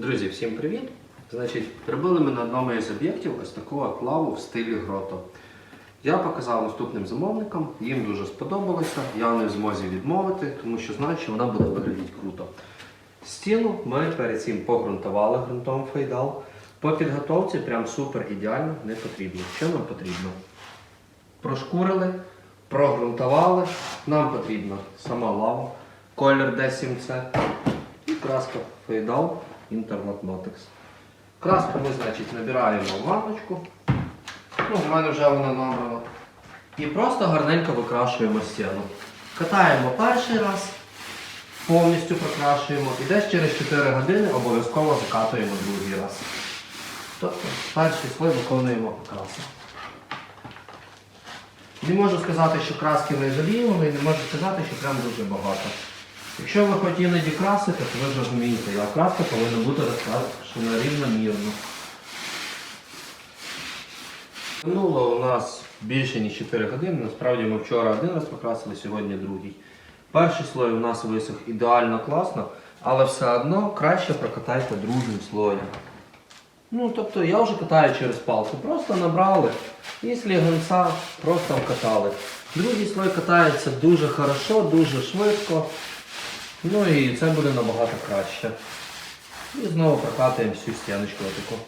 Друзі, всім привіт! Значить, робили ми на одному із об'єктів ось таку аклаву в стилі грото. Я показав наступним замовникам, їм дуже сподобалося, я не в змозі відмовити, тому що знаю, що вона буде виглядати круто. Стіну ми перед цим погрунтували ґрунтом фейдал. По підготовці прям супер ідеально не потрібно. Що нам потрібно? Прошкурили, прогрунтували. Нам потрібна сама лава, колір D7C і краска Фейдал Matex. Краску ми, значить, набираємо в ванночку. Ну, в мене вже вона набрана. І просто гарненько викрашуємо стіну. Катаємо перший раз, повністю прокрашуємо і десь через 4 години обов'язково закатуємо другий раз. Тобто перший слой виконуємо покрасу. Не можу сказати, що краски не жаліємо, і не можу сказати, що прям дуже багато. Якщо ви хоч іноді красите, то ви розумієте, а краска повинна бути розкрашена рівномірно. Минуло у нас більше ніж 4 години. Насправді ми вчора один раз покрасили, сьогодні другий. Перший слой у нас висох ідеально класно, але все одно краще прокатайте другим слоєм. Ну, тобто я вже катаю через палку. Просто набрали і слігонця просто вкатали. Другий слой катається дуже хорошо, дуже швидко. Ну і це буде набагато краще. І знову прокатуємо всю стіночку отаку.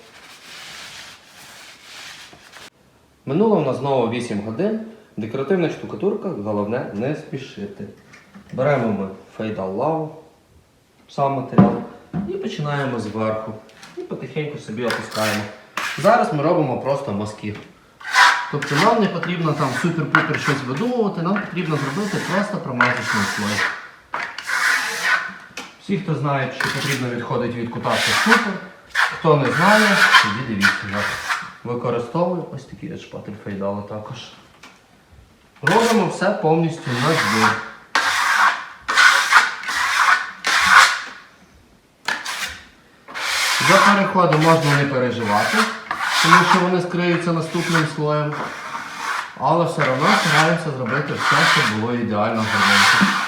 Минуло у нас знову 8 годин. Декоративна штукатурка, головне не спішити. Беремо ми фейдал лаву, сам матеріал, і починаємо зверху. І потихеньку собі опускаємо. Зараз ми робимо просто мазки. Тобто нам не потрібно там супер-пупер щось видумувати, нам потрібно зробити просто промазочний слой. Всі, хто знає, що потрібно відходити від кута, це супер. Хто не знає, тоді дивіться. Використовую ось такий шпатель фейдала також. Робимо все повністю на збір. За переходи можна не переживати, тому що вони скриються наступним слоєм. Але все одно стараємося зробити все, щоб було ідеально гарненько.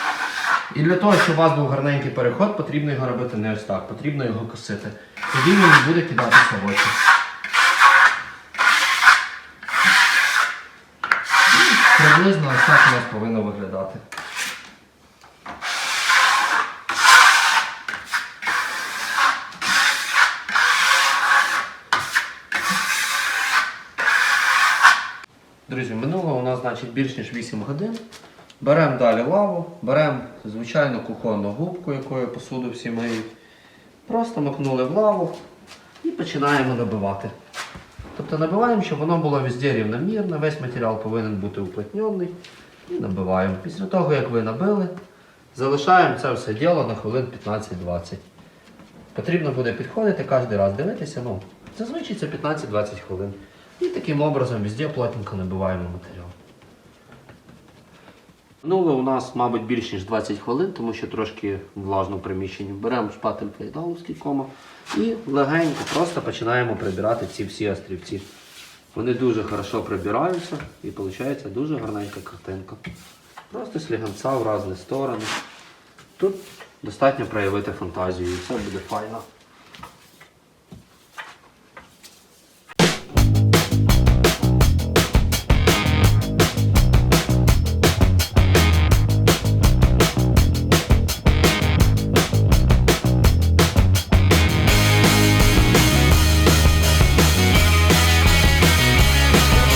І для того, щоб у вас був гарненький переход, потрібно його робити не ось так, потрібно його косити. Тоді він не буде кидатися в очі. Приблизно ось так у нас повинно виглядати. Друзі, минуло у нас значить більш ніж 8 годин. Беремо далі лаву, беремо звичайну кухонну губку, якою посуду всі миють. Просто макнули в лаву і починаємо набивати. Тобто набиваємо, щоб воно було везде рівномірно, весь матеріал повинен бути уплотнений. І набиваємо. Після того, як ви набили, залишаємо це все діло на хвилин 15-20. Потрібно буде підходити кожен раз, дивитися, ну, зазвичай це 15-20 хвилин. І таким образом везде плотненько набиваємо матеріал. Минуло у нас, мабуть, більш ніж 20 хвилин, тому що трошки влажно в приміщенні. Беремо шпатель фейдаловський кома і легенько просто починаємо прибирати ці всі острівці. Вони дуже хорошо прибираються і виходить дуже гарненька картинка. Просто сліганця в різні сторони. Тут достатньо проявити фантазію і все буде файно.